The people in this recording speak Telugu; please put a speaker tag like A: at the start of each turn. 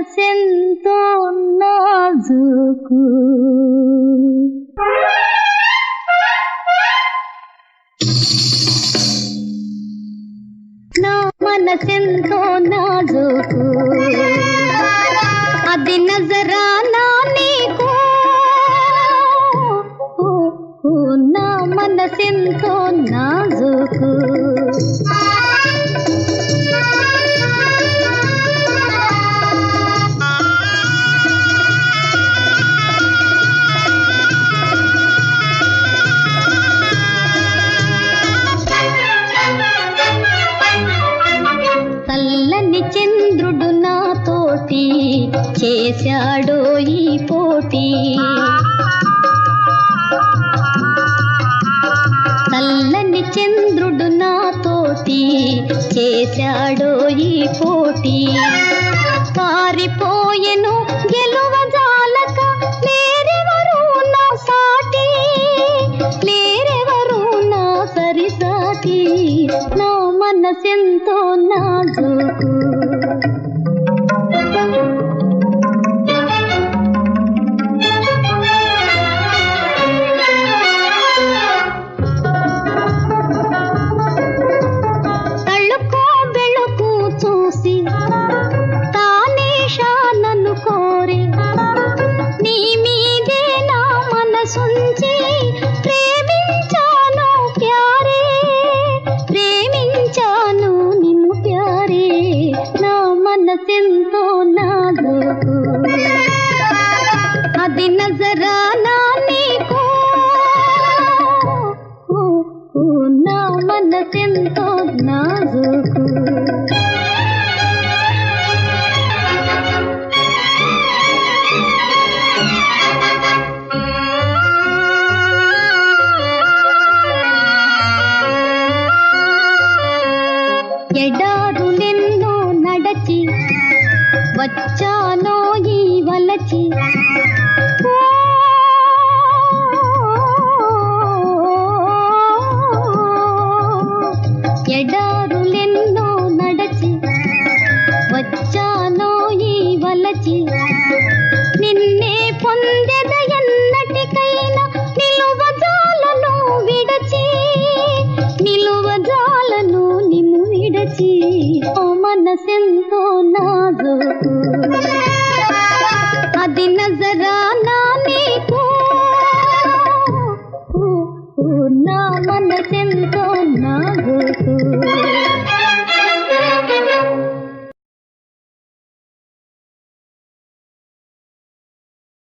A: మనసెంతో నాజుకు నా మనసెంతో నాజుకు అది నజరానా నీకు. నా మనసెంతో చేశాడో ఈ పోటీ. చల్లని చంద్రుడు నాతోటి చేశాడో ఈ పోటీ. పారిపోయెను గెలువజాలక లేరెవరు నా సాటి? లేరెవరు నా సరిసాటి? నా మనసెంతో నాజుకు మనసెంతో నాజుకు. ఎడారు నిన్ను నడచి వచ్చానో ఈ వలచి. మనసెంతో నాజుకు.